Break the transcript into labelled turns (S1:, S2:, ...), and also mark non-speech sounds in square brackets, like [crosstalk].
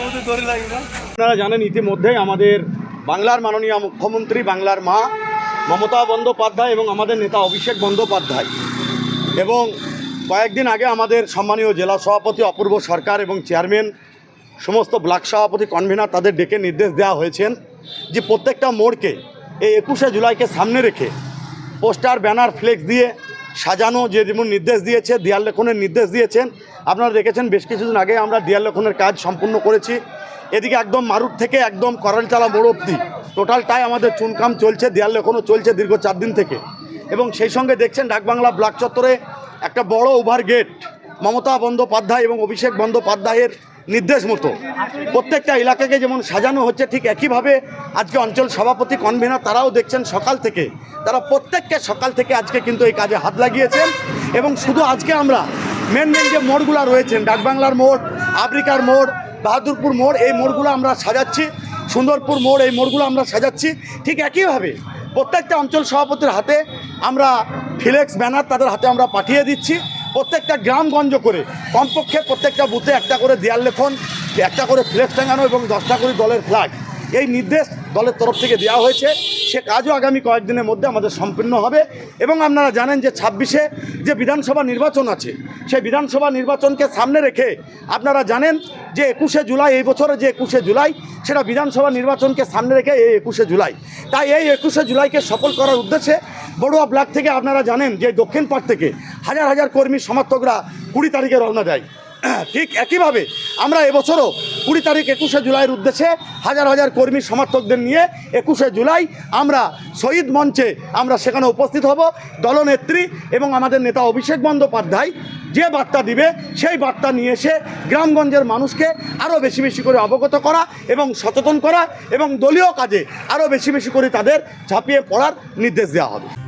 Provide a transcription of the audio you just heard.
S1: আপনারা জানেন ইতিমধ্যেই আমাদের বাংলার মাননীয় মুখ্যমন্ত্রী, বাংলার মা মমতা বন্দ্যোপাধ্যায় এবং আমাদের নেতা অভিষেক বন্দ্যোপাধ্যায়। এবং কয়েকদিন আগে আমাদের সম্মানীয় জেলা সভাপতি, অপূর্ব সরকার এবং চেয়ারম্যান, সমস্ত ব্লক সভাপতি, কনভেনার তাদের ডেকে নির্দেশ দেওয়া হয়েছেন যে প্রত্যেকটা মোড়কে এই একুশে জুলাইকে সামনে রেখে পোস্টার, ব্যানার, ফ্লেক্স দিয়ে সাজানো যে যেমন নির্দেশ দিয়েছে, দেয়াল লেখনের নির্দেশ দিয়েছেন। আপনারা দেখেছেন বেশ কিছুদিন আগে আমরা দেয়াল লেখনের কাজ সম্পূর্ণ করেছি। এদিকে একদম মারুট থেকে একদম করালচালা মোড় অব্দি টোটালটাই আমাদের চুনকাম চলছে, দেয়াল লেখনও চলছে দীর্ঘ চার দিন থেকে। এবং সেই সঙ্গে দেখছেন ডাকবাংলা ব্লক চত্বরে একটা বড় ওভার গেট। মমতা বন্দ্যোপাধ্যায় এবং অভিষেক বন্দ্যোপাধ্যায়ের নির্দেশ মতো। প্রত্যেকটা এলাকাকে যেমন সাজানো হচ্ছে, ঠিক একইভাবে আজকে অঞ্চল সভাপতি কনভেনার তারাও দেখছেন সকাল থেকে। তারা প্রত্যেককে সকাল থেকে আজকে কিন্তু এই কাজে হাত লাগিয়েছেন এবং শুধু আজকে আমরা মেন মেন যে মোড়গুলো রয়েছেন, ডাকবাংলার মোড়, আফ্রিকার মোড়, বাহাদুরপুর মোড়, এই মোড়গুলো আমরা সাজাচ্ছি, সুন্দরপুর মোড়, এই মোড়গুলো আমরা সাজাচ্ছি, ঠিক একইভাবে প্রত্যেকটা অঞ্চল সভাপতির হাতে আমরা ফিলেক্স ব্যানার তাদের হাতে আমরা পাঠিয়ে দিচ্ছি। প্রত্যেকটা গ্রামগঞ্জ করে, কমপক্ষে প্রত্যেকটা বুথে একটা করে দেয়াল লেখন, একটা করে ফ্লেক্স টাঙানো এবং দশটা করে দলের ফ্ল্যাগ এই নির্দেশ দলের তরফ থেকে দেওয়া হয়েছে। সে কাজও আগামী কয়েকদিনের মধ্যে আমাদের সম্পূর্ণ হবে। এবং আপনারা জানেন যে ছাব্বিশে যে বিধানসভা নির্বাচন আছে, সেই বিধানসভা নির্বাচনকে সামনে রেখে আপনারা জানেন যে একুশে জুলাই, এই বছরে যে একুশে জুলাই, সেটা বিধানসভা নির্বাচনকে সামনে রেখে এই একুশে জুলাই। তাই এই একুশে জুলাইকে সফল করার উদ্দেশ্যে বড়ুয়া ব্লক থেকে আপনারা জানেন যে দক্ষিণ পাট থেকে হাজার হাজার কর্মী সমর্থকরা কুড়ি তারিখে রওনা দেয়। [clears throat] ঠিক একইভাবে আমরা এবছরও কুড়ি তারিখ একুশে জুলাইয়ের উদ্দেশ্যে হাজার হাজার কর্মী সমর্থকদের নিয়ে একুশে জুলাই আমরা শহীদ মঞ্চে আমরা সেখানে উপস্থিত হব। দলনেত্রী এবং আমাদের নেতা অভিষেক বন্দ্যোপাধ্যায় যে বার্তা দিবে, সেই বার্তা নিয়ে এসে গ্রামগঞ্জের মানুষকে আরও বেশি বেশি করে অবগত করা এবং সচেতন করা এবং দলীয় কাজে আরও বেশি বেশি করে তাদের ঝাঁপিয়ে পড়ার নির্দেশ দেওয়া হবে।